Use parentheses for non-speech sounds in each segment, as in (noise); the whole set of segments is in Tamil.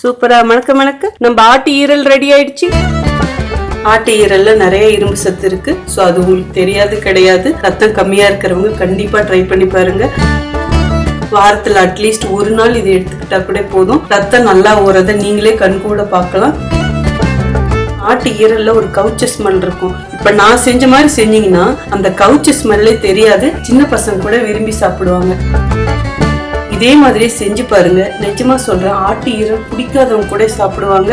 சூப்பரா. மணக்க மணக்க நம்ம ஆட்டு ஈரல் ரெடி ஆயிடுச்சு. ஆட்டு ஈரல்ல நிறைய இரும்பு சத்து இருக்கு. ஸோ அது உங்களுக்கு தெரியாது கிடையாது. ரத்தம் கம்மியா இருக்கிறவங்க கண்டிப்பா ட்ரை பண்ணி பாருங்க. வாரத்துல அட்லீஸ்ட் ஒரு நாள் இது எடுத்துக்கிட்டா கூட போதும். ரத்தம் நல்லா ஓறத நீங்களே கண் கூட பார்க்கலாம். ஆட்டு ஈரல்ல ஒரு கவுச்ச ஸ்மெல் இருக்கும். இப்ப நான் செஞ்ச மாதிரி செஞ்சீங்கன்னா அந்த கவுச்ச ஸ்மெல்லே தெரியாது. சின்ன பசங்க கூட விரும்பி சாப்பிடுவாங்க. இதே மாதிரியே செஞ்சு பாருங்க. நிஜமா சொல்றேன் ஆட்டு ஈரல் பிடிக்காதவங்க கூட சாப்பிடுவாங்க.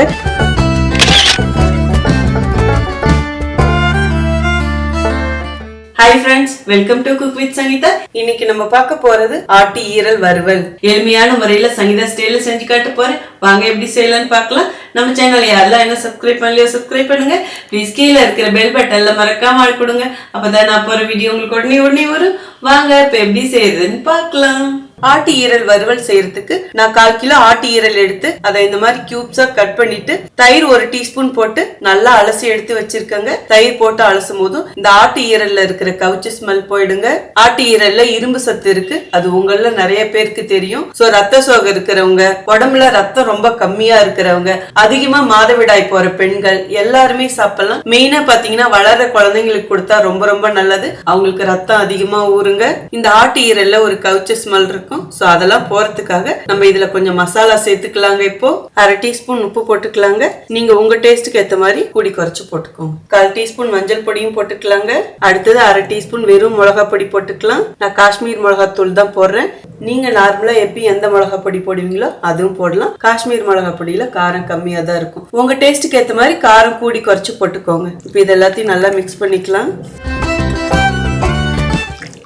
Hi friends welcome to cook with Sangeetha இன்னைக்கு நம்ம பார்க்க போறது ஆட்டு ஈரல் வறுவல். எளிமையான முறையில சங்கீதா ஸ்டைல செஞ்சு காட்ட போறேன். வாங்க எப்படி செய்யலாம்னு பார்க்கலாம். நம்ம சேனல் யாரெல்லாம் என்ன சப்ஸ்கிரைப் பண்ணலையோ சப்ஸ்கிரைப் பண்ணுங்க. ப்ளீஸ் கீழே இருக்கிற பெல் பட்டன்ல மறக்காம ஆள் கொடுங்க. அப்பதான் நான் போற வீடியோ உங்களுக்கு உடனே உடனே வரும். வாங்க இப்ப எப்படி செய்யறதுன்னு பார்க்கலாம். ஆட்டு ஈரல் வறுவல் செய்யறதுக்கு நான் கால் கிலோ ஆட்டு ஈரல் எடுத்து அதை இந்த மாதிரி கியூப்ஸா கட் பண்ணிட்டு தயிர் ஒரு டீஸ்பூன் போட்டு நல்லா அலசி எடுத்து வச்சிருக்கேங்க. தயிர் போட்டு அலசும் போதும் இந்த ஆட்டு ஈரல்ல இருக்கிற கவுச்சு ஸ்மெல் போயிடுங்க. ஆட்டு ஈரல்ல இரும்பு சத்து இருக்கு. அது உங்கள நிறைய பேருக்கு தெரியும். சோ ரத்த சோகம் இருக்கிறவங்க உடம்புல ரத்தம் ரொம்ப கம்மியா இருக்கிறவங்க அதிகமா மாதவிடாய் போற பெண்கள் எல்லாருமே சாப்பிடலாம். மெயினா பாத்தீங்கன்னா வளர்ற குழந்தைங்களுக்கு கொடுத்தா ரொம்ப ரொம்ப நல்லது. அவங்களுக்கு ரத்தம் அதிகமா ஊறுங்க. இந்த ஆட்டு ஈரல்ல ஒரு கவுச்ச ஸ்மெல் இருக்கும். சோ அதெல்லாம் போறதுக்காக நம்ம இதுல கொஞ்சம் மசாலா சேர்த்துக்கலாங்க இப்போ. அரை டீஸ்பூன் உப்பு போட்டுக்கலாங்க. நீங்க உங்க டேஸ்ட்டுக்கு ஏத்த மாதிரி கூடி குறைச்சு போட்டுக்கோங்க. கால் டீஸ்பூன் மஞ்சள் பொடியும் போட்டுக்கலாங்க. அடுத்தது அரை டீஸ்பூன் வெறும் மிளகா பொடி போட்டுக்கலாம். நான் காஷ்மீர் மிளகாத்தூள் தான் போடுறேன். நீங்க நார்மலா எப்பயும் எந்த மிளகா பொடி போடுவீங்களோ அதுவும் போடலாம். காஷ்மீர் மிளகா பொடியில காரம் கம்மியா தான் இருக்கும். உங்க டேஸ்ட்டுக்கு ஏத்த மாதிரி காரம் கூடி குறைச்சு போட்டுக்கோங்க. இப்போ இது எல்லாத்தையும் நல்லா மிக்ஸ் பண்ணிக்கலாம்.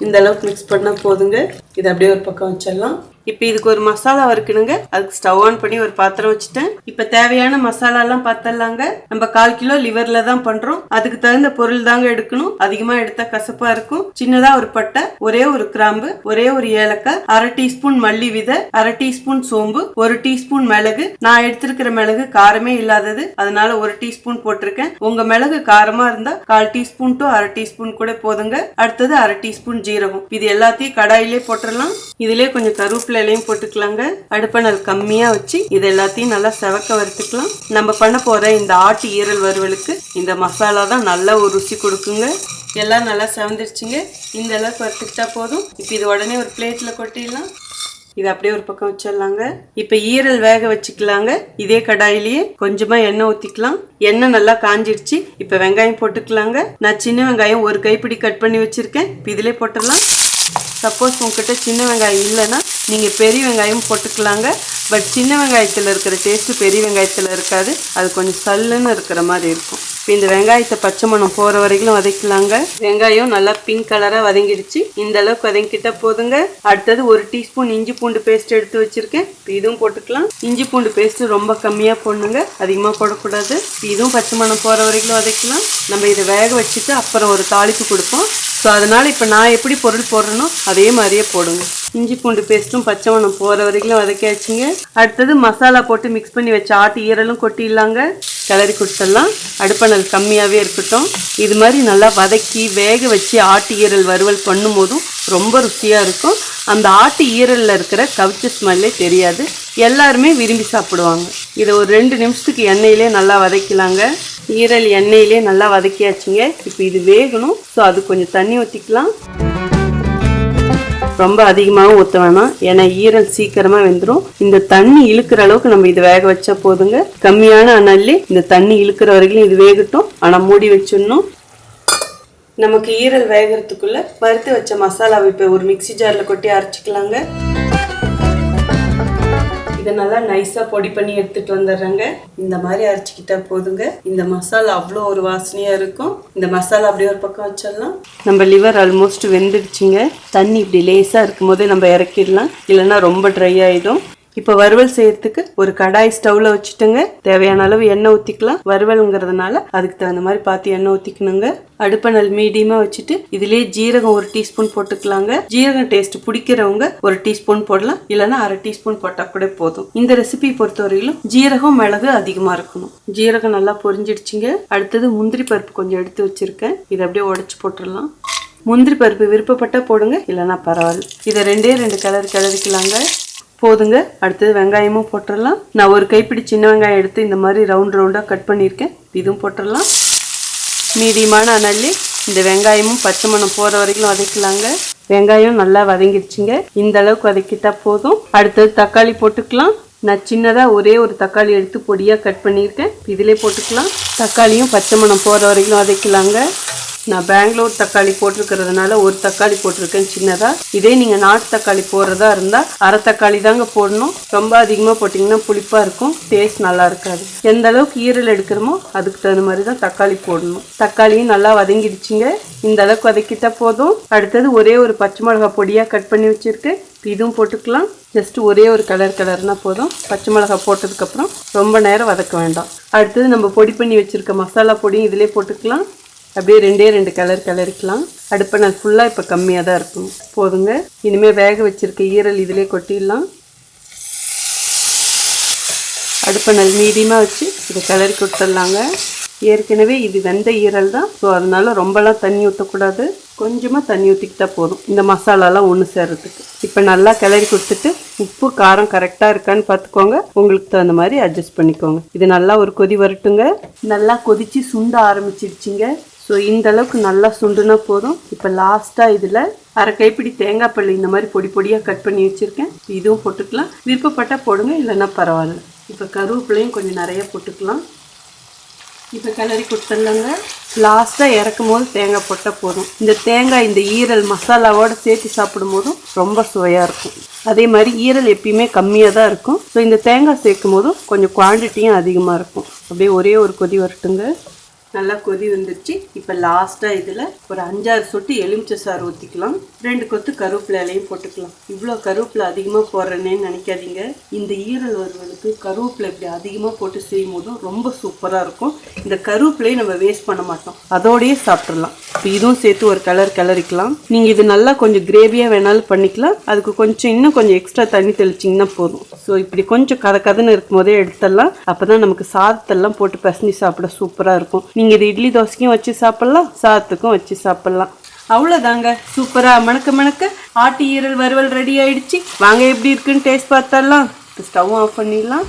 இந்த அளவுக்கு மிக்ஸ் பண்ணா போதுங்க. இதை அப்படியே ஒரு பக்கம் வச்சிடலாம். இப்போ இதுக்கு ஒரு மசாலா வறுக்கணுங்க. அதுக்கு ஸ்டவ் ஆன் பண்ணி ஒரு பாத்திரம் வச்சுட்டேன். இப்போ தேவையான மசாலா எல்லாம் பார்த்தலாங்க நம்ம கால் கிலோ லிவர்ல தான் பண்றோம். அதுக்கு தகுந்த பொருள் தாங்க எடுக்கணும். அதிகமா எடுத்தா கசப்பா இருக்கும். சின்னதா ஒரு பட்டை ஒரே ஒரு கிராம்பு ஒரே ஒரு ஏலக்காய் அரை டீஸ்பூன் மல்லி விதை அரை டீஸ்பூன் சோம்பு ஒரு டீஸ்பூன் மிளகு. நான் எடுத்திருக்கிற மிளகு காரமே இல்லாதது. அதனால ஒரு டீஸ்பூன் போட்டிருக்கேன். உங்க மிளகு காரமா இருந்தா கால் டீஸ்பூன் டு அரை டீஸ்பூன் கூட போதுங்க. அடுத்தது அரை டீஸ்பூன் ஜீரகம். இது எல்லாத்தையும் கடாயிலே போட்டுடலாம் இதுலயே கொஞ்சம் கருவேப்பிலை இலையும் போட்டுக்கலாங்க. அடுப்பணல் கம்மியா வச்சு இது எல்லாத்தையும் நல்லா செவக்க வறுத்துக்கலாம். நம்ம பண்ண போற இந்த ஆட்டு ஈரல் வறுவலுக்கு இந்த மசாலா தான் நல்ல ஒரு ருசி கொடுக்குங்க. எல்லாம் நல்லா செவந்துருச்சுங்க. இந்த அளவுக்கு வறுத்துக்கிட்டா போதும். இப்போ இது உடனே ஒரு பிளேட்ல கொட்டிடலாம். இது அப்படியே ஒரு பக்கம் வச்சிடலாங்க. இப்போ ஈரல் வேக வச்சுக்கலாங்க. இதே கடாயிலேயே கொஞ்சமா எண்ணெய் ஊற்றிக்கலாம் எண்ணெய் நல்லா காஞ்சிடுச்சு இப்போ வெங்காயம் போட்டுக்கலாங்க. நான் சின்ன வெங்காயம் ஒரு கைப்பிடி கட் பண்ணி வச்சிருக்கேன். இப்போ இதிலே போட்டுடலாம். சப்போஸ் உங்ககிட்ட சின்ன வெங்காயம் இல்லைன்னா நீங்கள் பெரிய வெங்காயம் போட்டுக்கலாங்க. பட் சின்ன வெங்காயத்தில் இருக்கிற டேஸ்ட்டு பெரிய வெங்காயத்தில் இருக்காது. அது கொஞ்சம் சல்லுன்னு இருக்கிற மாதிரி இருக்கும். இப்போ இந்த வெங்காயத்தை பச்சை மணம் போகிற வரைக்கும் வதக்கலாங்க. வெங்காயம் நல்லா பிங்க் கலராக வதங்கிடுச்சு. இந்த அளவுக்கு வதங்கிட்டா போதுங்க. அடுத்தது ஒரு டீஸ்பூன் இஞ்சி பூண்டு பேஸ்ட் எடுத்து வச்சுருக்கேன். இப்போ இதுவும் போட்டுக்கலாம். இஞ்சி பூண்டு பேஸ்ட் ரொம்ப கம்மியாக போடணுங்க. அதிகமாக போடக்கூடாது. இதுவும் பச்சை மணம் போகிற வரைக்கும் வதக்கலாம். நம்ம இதை வேக வச்சுட்டு அப்புறம் ஒரு தாளிப்பு கொடுப்போம். ஸோ அதனால் இப்போ நான் எப்படி பொருள் போடுறேனோ அதே மாதிரியே போடுங்க. இஞ்சி பூண்டு பேஸ்ட்டும் பச்சை மணம் போகிற வரைக்கும் வதக்கியாச்சுங்க. அடுத்தது மசாலா போட்டு மிக்ஸ் பண்ணி வச்ச ஆட்டு ஈரலும் கொட்டிடலாங்க. கிளறி கொடுத்துடலாம். அடுப்பணல் கம்மியாகவே இருக்கட்டும். இது மாதிரி நல்லா வதக்கி வேக வச்சு ஆட்டு ஈரல் வறுவல் பண்ணும்போதும் ரொம்ப ருசியாக இருக்கும். அந்த ஆட்டு ஈரலில் இருக்கிற கவிச்ச ஸ்மெல்லே தெரியாது. எல்லாருமே விரும்பி சாப்பிடுவாங்க. இதை ஒரு ரெண்டு நிமிஷத்துக்கு எண்ணெயிலே நல்லா வதக்கலாங்க. ஈரல் எண்ணெயிலே நல்லா வதக்கியாச்சுங்க. இப்போ இது வேகணும். ஸோ அது கொஞ்சம் தண்ணி ஊற்றிக்கலாம் ரொம்ப அதிகமாகவும் ஊற்ற வேணாம். ஏன்னா ஈரல் சீக்கிரமாக வெந்துடும் இந்த தண்ணி இழுக்கிற அளவுக்கு நம்ம இது வேக வச்சா போதுங்க. கம்மியான அனல்லே இந்த தண்ணி இழுக்கிற வரைக்கும் இது வேகட்டும். ஆனால் மூடி வச்சிடணும். நமக்கு ஈரல் வேகிறதுக்குள்ள வறுத்து வச்ச மசாலாவை இப்போ ஒரு மிக்ஸி ஜாரில் கொட்டி அரைச்சிக்கலாங்க. நல்லா நைஸாக பொடி பண்ணி எடுத்துட்டு வந்துடுறேங்க. இந்த மாதிரி அரைச்சிக்கிட்டா போதுங்க. இந்த மசாலா அவ்வளோ ஒரு வாசனையாக இருக்கும். இந்த மசாலா அப்படியே ஒரு பக்கம் வச்சிடலாம். நம்ம லிவர் ஆல்மோஸ்ட் வெந்துடுச்சுங்க. தண்ணி இப்படி லேசாக இருக்கும் போதே நம்ம இறக்கிடலாம். இல்லைன்னா ரொம்ப ட்ரை ஆகிடும் இப்போ வறுவல் செய்யறதுக்கு ஒரு கடாய் ஸ்டவ்ல வச்சுட்டுங்க. தேவையான அளவு எண்ணெய் ஊற்றிக்கலாம் வறுவலுங்கிறதுனால அதுக்கு தகுந்த மாதிரி பார்த்து எண்ணெய் ஊற்றிக்கணுங்க அடுப்பை நல் மீடியமாக வச்சுட்டு இதுலேயே ஜீரகம் ஒரு டீஸ்பூன் போட்டுக்கலாங்க. ஜீரகம் டேஸ்ட் பிடிக்கிறவங்க ஒரு டீஸ்பூன் போடலாம். இல்லைன்னா அரை டீஸ்பூன் போட்டால் கூட போதும். இந்த ரெசிபி பொறுத்தவரையிலும் ஜீரகம் மிளகு அதிகமாக இருக்கணும். ஜீரகம் நல்லா பொரிஞ்சிடுச்சுங்க. அடுத்தது முந்திரி பருப்பு கொஞ்சம் எடுத்து வச்சிருக்கேன். இதை அப்படியே உடச்சி போட்டுடலாம். முந்திரி பருப்பு விருப்பப்பட்டா போடுங்க. இல்லைன்னா பரவாயில்ல. இதை ரெண்டே ரெண்டு கலர் கிளறிக்கலாங்க போதுங்க. அடுத்தது வெங்காயமும் போட்டுடலாம் நான் ஒரு கைப்பிடி சின்ன வெங்காயம் எடுத்து இந்த மாதிரி ரவுண்ட் ரவுண்டாக கட் பண்ணியிருக்கேன். இதுவும் போட்டுடலாம் மீடியமான அனல்லி இந்த வெங்காயமும் பச்சை மணம் போகிற வரைக்கும் வதக்கலாங்க. வெங்காயம் நல்லா வதங்கிடுச்சுங்க. இந்த அளவுக்கு வதக்கிட்டா போதும். அடுத்தது தக்காளி போட்டுக்கலாம். நான் சின்னதாக ஒரே ஒரு தக்காளி எடுத்து பொடியாக கட் பண்ணியிருக்கேன். இதிலே போட்டுக்கலாம். தக்காளியும் பச்சை மணம் போகிற வரைக்கும் வதக்கலாங்க. நான் பெங்களூர் தக்காளி போட்டிருக்கிறதுனால ஒரு தக்காளி போட்டிருக்கேன் சின்னதாக இதே நீங்கள் நாட்டு தக்காளி போடுறதா இருந்தால் அரை தக்காளி தாங்க போடணும். ரொம்ப அதிகமாக போட்டிங்கன்னா புளிப்பாக இருக்கும். டேஸ்ட் நல்லா இருக்காது. எந்த அளவுக்கு ஈரல் எடுக்கிறோமோ அதுக்கு தகுந்த மாதிரி தான் தக்காளி போடணும். தக்காளியும் நல்லா வதங்கிடுச்சுங்க. இந்த அளவுக்கு வதக்கிட்டா போதும். அடுத்தது ஒரே ஒரு பச்சை மிளகா பொடியாக கட் பண்ணி வச்சுருக்கேன் இதுவும் போட்டுக்கலாம். ஜஸ்ட் ஒரே ஒரு கலர் கலர்னா போதும். பச்சை மிளகா போட்டதுக்கப்புறம் ரொம்ப நேரம் வதக்க வேண்டாம். அடுத்தது நம்ம பொடி பண்ணி வச்சுருக்க மசாலா பொடியும் இதிலே போட்டுக்கலாம். அப்படியே ரெண்டே ரெண்டு கலர் கலரிக்கலாம் அடுப்பை நான் ஃபுல்லாக இப்போ கம்மியாக தான் இருக்கும். போதுங்க. இனிமேல் வேக வச்சுருக்க ஈரல் இதிலே கொட்டிடலாம். அடுப்பை நல்ல மீடியமாக வச்சு இதை கிளறி கொடுத்துடலாங்க ஏற்கனவே இது வெந்த ஈரல் தான். ஸோ அதனால ரொம்பலாம் தண்ணி ஊற்றக்கூடாது கொஞ்சமாக தண்ணி ஊற்றிக்கிட்டா போதும். இந்த மசாலாலாம் ஒன்று சேர்றதுக்கு. இப்போ நல்லா கிளறி கொடுத்துட்டு உப்பு காரம் கரெக்டாக இருக்கான்னு பார்த்துக்கோங்க. உங்களுக்கு தகுந்த மாதிரி அட்ஜஸ்ட் பண்ணிக்கோங்க. இது நல்லா ஒரு கொதி வரட்டுங்க. நல்லா கொதிச்சு சுண்ட ஆரம்பிச்சிடுச்சிங்க. ஸோ இந்த அளவுக்கு நல்லா சுண்டுனா போதும். இப்போ லாஸ்ட்டாக இதில் அரை கைப்பிடி தேங்காய் பள்ளி இந்த மாதிரி பொடி பொடியாக கட் பண்ணி வச்சுருக்கேன். இதுவும் போட்டுக்கலாம். விருப்பப்பட்டால் போடுங்க இல்லைன்னா பரவாயில்ல. இப்போ கருவேப்பிலையும் கொஞ்சம் நிறைய போட்டுக்கலாம். இப்போ கிளறி கொடுத்துடலாங்க. லாஸ்ட்டாக இறக்கும் போது தேங்காய் போட்டால் போதும். இந்த தேங்காய் இந்த ஈரல் மசாலாவோடு சேர்த்து சாப்பிடும் போதும் ரொம்ப சுவையாக இருக்கும். அதே மாதிரி ஈரல் எப்பயுமே கம்மியாக தான் இருக்கும். ஸோ இந்த தேங்காய் சேர்க்கும் போதும் கொஞ்சம் குவான்டிட்டியும் அதிகமாக இருக்கும். அப்படியே ஒரே ஒரு கொதி வரட்டுங்க. நல்லா கொதி வந்துருச்சு. இப்போ லாஸ்ட்டாக இதில் ஒரு அஞ்சாறு சொட்டு எலுமிச்சை சாறு ஊற்றிக்கலாம் ரெண்டு கொத்து கருவேப்பிலை இலையும் போட்டுக்கலாம். இவ்வளோ கருவேப்பிலை அதிகமாக போடுறேன்னு நினைக்காதீங்க. இந்த ஈரல் வருவதுக்கு கருவேப்பிலை இப்படி அதிகமாக போட்டு செய்யும் போதும் ரொம்ப சூப்பராக இருக்கும். இந்த கருவேப்பிலையும் நம்ம வேஸ்ட் பண்ண மாட்டோம். அதோடையே சாப்பிட்றலாம் இப்போ இதுவும் சேர்த்து ஒரு கலர் கிளறிக்கலாம். நீங்கள் இது நல்லா கொஞ்சம் கிரேவியாக வேணாலும் பண்ணிக்கலாம். அதுக்கு கொஞ்சம் இன்னும் கொஞ்சம் எக்ஸ்ட்ரா தண்ணி தெளிச்சிங்கன்னா போதும். ஸோ இப்படி கொஞ்சம் கதை கதன்னு இருக்கும் போதே எடுத்துடலாம். அப்போ தான் நமக்கு சாதத்தெல்லாம் போட்டு பசஞ்சு சாப்பிட சூப்பராக இருக்கும். நீங்கள் இது இட்லி தோசைக்கும் வச்சு சாப்பிட்லாம் சாத்துக்கும் வச்சு சாப்பிட்லாம். அவ்வளோதாங்க சூப்பராக மணக்க மணக்க ஆட்டு ஈரல் வறுவல் ரெடி ஆயிடுச்சு. வாங்க எப்படி இருக்குன்னு டேஸ்ட் பார்த்தரலாம் ஸ்டவ் ஆஃப் பண்ணிடலாம்.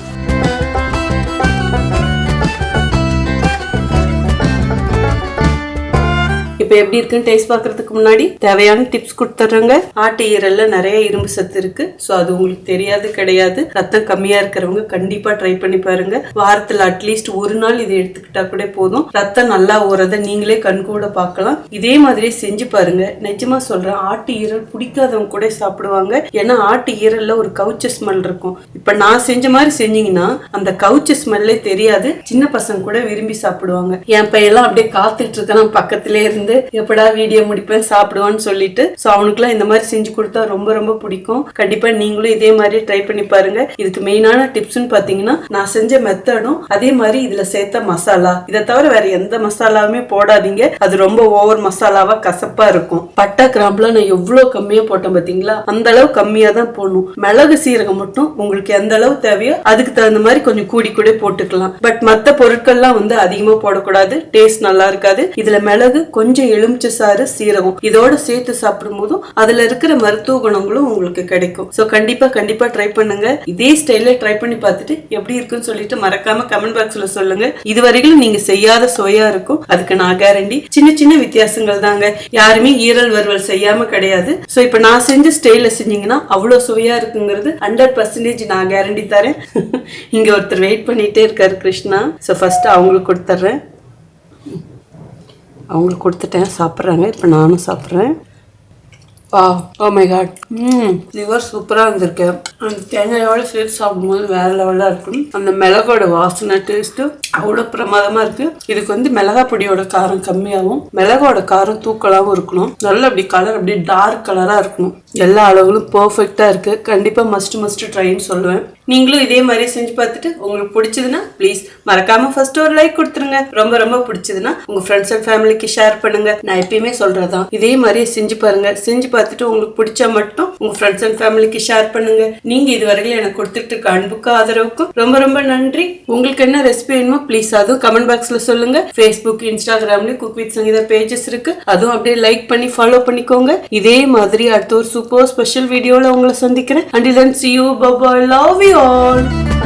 இப்போ எப்படி இருக்குன்னு டேஸ்ட் பார்க்கறதுக்கு முன்னாடி தேவையான டிப்ஸ் கொடுத்துட்றேங்க. ஆட்டு ஈரல்ல நிறைய இரும்பு சத்து இருக்கு. ஸோ அது உங்களுக்கு தெரியாது கிடையாது. ரத்தம் கம்மியா இருக்கிறவங்க கண்டிப்பா ட்ரை பண்ணி பாருங்க. வாரத்துல அட்லீஸ்ட் ஒரு நாள் இதை எடுத்துக்கிட்டா கூட போதும். ரத்தம் நல்லா ஊறத நீங்களே கண் கூட பார்க்கலாம். இதே மாதிரியே செஞ்சு பாருங்க. நிஜமா சொல்றேன் ஆட்டு ஈரல் பிடிக்காதவங்க கூட சாப்பிடுவாங்க. ஏன்னா ஆட்டு ஈரல்ல ஒரு கவுச்ச ஸ்மெல் இருக்கும். இப்ப நான் செஞ்ச மாதிரி செஞ்சீங்கன்னா அந்த கவுச்ச ஸ்மெல்லே தெரியாது. சின்ன பசங்க கூட விரும்பி சாப்பிடுவாங்க. என் பையெல்லாம் அப்படியே காத்துட்டு இருக்கலாம் பக்கத்திலே இருந்து. எப்படா வீடியோ முடிப்பேன் சாப்பிடுவான்னு சொல்லிட்டு. ஸோ அவனுக்குலாம் இந்த மாதிரி செஞ்சு கொடுத்தா ரொம்ப ரொம்ப பிடிக்கும். கண்டிப்பா நீங்களும் இதே மாதிரி ட்ரை பண்ணி பாருங்க. இதுக்கு மெயினான டிப்ஸ்னு பாத்தீங்கன்னா நான் செஞ்ச மெத்தடும் அதே மாதிரி இதுல சேர்த்த மசாலா இதை தவிர வேற எந்த மசாலாவுமே போடாதீங்க. அது ரொம்ப ஓவர் மசாலாவா கசப்பா இருக்கும். பட்டா கிராம்புல நான் எவ்வளவு கம்மியா போட்டேன் பாத்தீங்களா? அந்த அளவு கம்மியா தான் போடணும். மிளகு சீரகம் மட்டும் உங்களுக்கு எந்த அளவு தேவையோ அதுக்கு தகுந்த மாதிரி கொஞ்சம் கூடி கூட போட்டுக்கலாம். பட் மத்த பொருட்கள்லாம் வந்து அதிகமா போடக்கூடாது. டேஸ்ட் நல்லா இருக்காது. இதுல மிளகு கொஞ்சம் எலுமிச்சை சாறு சீரகம். இதோட சேர்த்து சாப்பிடும் போதும் அதுல இருக்கிற மருத்துவ குணங்களும் உங்களுக்கு கிடைக்கும். சோ கண்டிப்பா கண்டிப்பா ட்ரை பண்ணுங்க. இதே ஸ்டைல ட்ரை பண்ணி பார்த்துட்டு எப்படி இருக்குன்னு சொல்லிட்டு மறக்காம கமெண்ட் பாக்ஸ்ல சொல்லுங்க. இதுவரைக்கும் நீங்க செய்யாத சுவையா இருக்கும். அதுக்கு நான் கேரண்டி சின்ன சின்ன வித்தியாசங்கள் தாங்க. யாருமே ஈரல் வறுவல் செய்யாம கிடையாது. சோ இப்ப நான் செஞ்ச ஸ்டைல செஞ்சீங்கன்னா அவ்வளவு சுவையா இருக்குங்கிறது ஹண்ட்ரட் பர்சன்டேஜ் நான் கேரண்டி தரேன். (laughs) இங்க ஒருத்தர் வெயிட் பண்ணிட்டே இருக்காரு கிருஷ்ணா. சோ ஃபர்ஸ்ட் அவங்களுக்கு கொடுத்துட்றேன். அவங்களுக்கு கொடுத்துட்டேன் சாப்பிட்றாங்க. இப்போ நானும் சாப்பிட்றேன். வா oh my god hmm liver சூப்பராக இருந்திருக்கு. அந்த தேங்காயோட சேர்த்து சாப்பிடும்போது வேற லெவலாக இருக்கும். அந்த மிளகோட வாசனை டேஸ்ட்டு அவ்வளோ பிரமாதமாக இருக்கு. இதுக்கு வந்து மிளகா பொடியோட காரம் கம்மியாகவும் மிளகோட காரம் தூக்கலாகவும் இருக்கணும். நல்ல அப்படி கலர் அப்படியே டார்க் கலராக இருக்கணும். எல்லா அளவுகளும் பர்ஃபெக்டாக இருக்குது கண்டிப்பாக மஸ்ட் மஸ்ட் ட்ரைன்னு சொல்லுவேன். நீங்களும் இதே மாதிரி செஞ்சு பார்த்துட்டு உங்களுக்கு பிடிச்சதுன்னா ப்ளீஸ் மறக்காம ஃபர்ஸ்ட் ஒரு லைக் கொடுத்துருங்க. ரொம்ப ரொம்ப பிடிச்சதுன்னா உங்க ஃப்ரெண்ட்ஸ் அண்ட் ஃபேமிலிக்கு ஷேர் பண்ணுங்க. நான் எப்பயுமே சொல்றதுதான். இதே மாதிரி செஞ்சு பாருங்க. செஞ்சு பார்த்துட்டு உங்களுக்கு பிடிச்சா மட்டும் உங்க ஃப்ரெண்ட்ஸ் அண்ட் ஃபேமிலிக்கு ஷேர் பண்ணுங்க. நீங்க இதுவரைக்கும் எனக்கு கொடுத்துட்டு இருக்க அன்புக்கும் ஆதரவுக்கும் ரொம்ப ரொம்ப நன்றி. உங்களுக்கு என்ன ரெசிபி வேணுமோ ப்ளீஸ் அதுவும் கமெண்ட் பாக்ஸ்ல சொல்லுங்க. ஃபேஸ்புக் இன்ஸ்டாகிராம்லயும் குக் வித் சங்கீதா பேஜஸ் இருக்கு. அதுவும் அப்படியே லைக் பண்ணி ஃபாலோ பண்ணிக்கோங்க. இதே மாதிரி அடுத்த ஒரு சூப்பர் ஸ்பெஷல் வீடியோல உங்களை சந்திக்கிறேன். And then see you. Bye bye all.